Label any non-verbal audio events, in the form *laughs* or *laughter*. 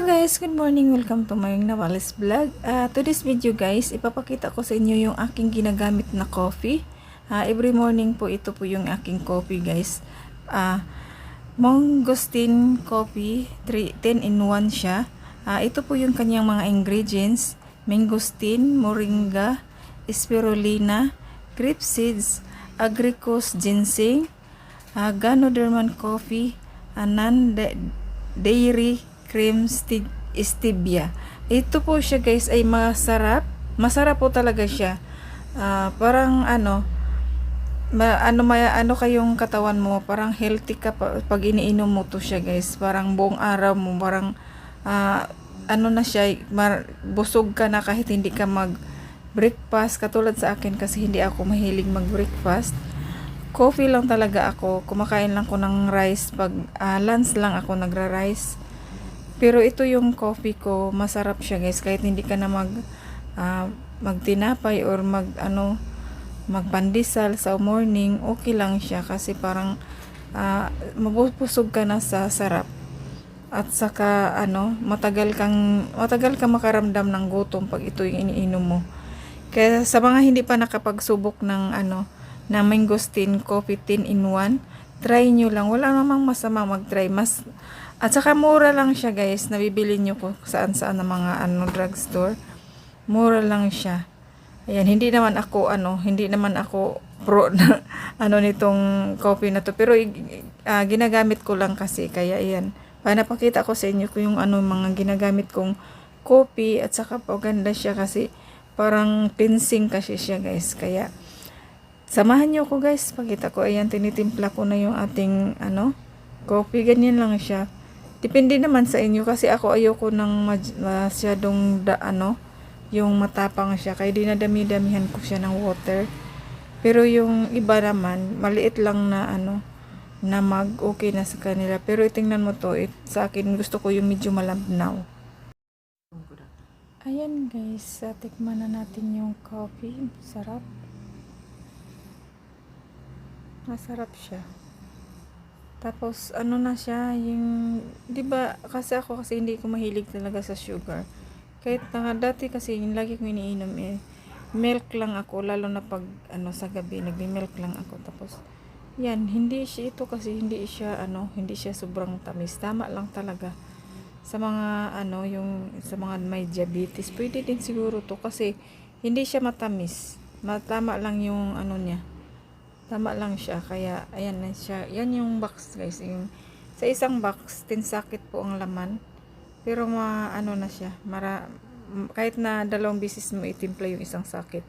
guys! Good morning! Welcome to my Nawales vlog. Uh, to this video guys, ipapakita ko sa inyo yung aking ginagamit na coffee. Ah, every morning po ito po yung aking coffee guys. Ah, Mangosteen coffee, 3, 10 in 1 siya. Ah, ito po yung kanyang mga ingredients. Mangosteen, moringa, spirulina, grape seeds, agricos ginseng, uh, Ganoderman coffee, anan dairy cream stevia. Ito po siya guys ay masarap. Masarap po talaga siya. Ah, parang ano, ma, ano maya ano kayong katawan mo, parang healthy ka pa, pag iniinom mo to siya guys. Parang buong araw mo, parang ah, ano na siya, busog ka na kahit hindi ka mag breakfast katulad sa akin kasi hindi ako mahilig mag breakfast coffee lang talaga ako. Kumakain lang ko ng rice. Pag ah, lunch lang ako nagra-rice. Pero ito yung coffee ko. Masarap siya guys. Kahit hindi ka na mag ah, magtinapay or mag ano magpandesal sa morning okay lang siya. Kasi parang uh, mabusog ka na sa sarap. At saka ano matagal kang matagal kang makaramdam ng gutom pag ito yung iniinom mo. Kaya sa mga hindi pa nakapagsubok ng ano na mangosteen coffee 10 in 1 try nyo lang. Wala namang masama mag-try. Mas at saka mura lang siya guys. Nabibili nyo ko saan saan ng mga ano drugstore. Mura lang siya. Ayan hindi naman ako ano hindi naman ako pro na *laughs* ano nitong coffee na to. Pero uh, ginagamit ko lang kasi. Kaya ayan. Para napakita ko sa inyo kung yung ano mga ginagamit kong coffee. At saka paganda siya kasi parang cleansing kasi siya guys. Kaya samahan niyo ko guys. Pakita ko. Ayan tinitimpla ko na yung ating ano coffee. Ganyan lang siya. Depende naman sa inyo kasi ako ayoko ng masyadong da, ano yung matapang siya. Kaya dinadami-damihan ko siya ng water. Pero yung iba naman maliit lang na ano na mag okay na sa kanila. Pero tingnan mo to it, sa akin gusto ko yung medyo malabnaw. Ayan guys. Tikman na natin yung coffee. Sarap masarap siya. Tapos ano na siya yung 'di ba kasi ako kasi hindi ko mahilig talaga sa sugar. Kahit na dati kasi yung lagi ko iniinom eh milk lang ako lalo na pag ano sa gabi nagmi-milk lang ako. Tapos yan hindi siya ito kasi hindi siya ano hindi siya sobrang tamis. Tama lang talaga. Sa mga ano yung sa mga may diabetes pwede din siguro to kasi hindi siya matamis. Matama lang yung ano niya tama lang siya kaya ayan na siya. Yan yung box guys yung sa isang box 10 sakit po ang laman. Pero ma ano na siya mara kahit na dalawang bisis mo itimpla yung isang sakit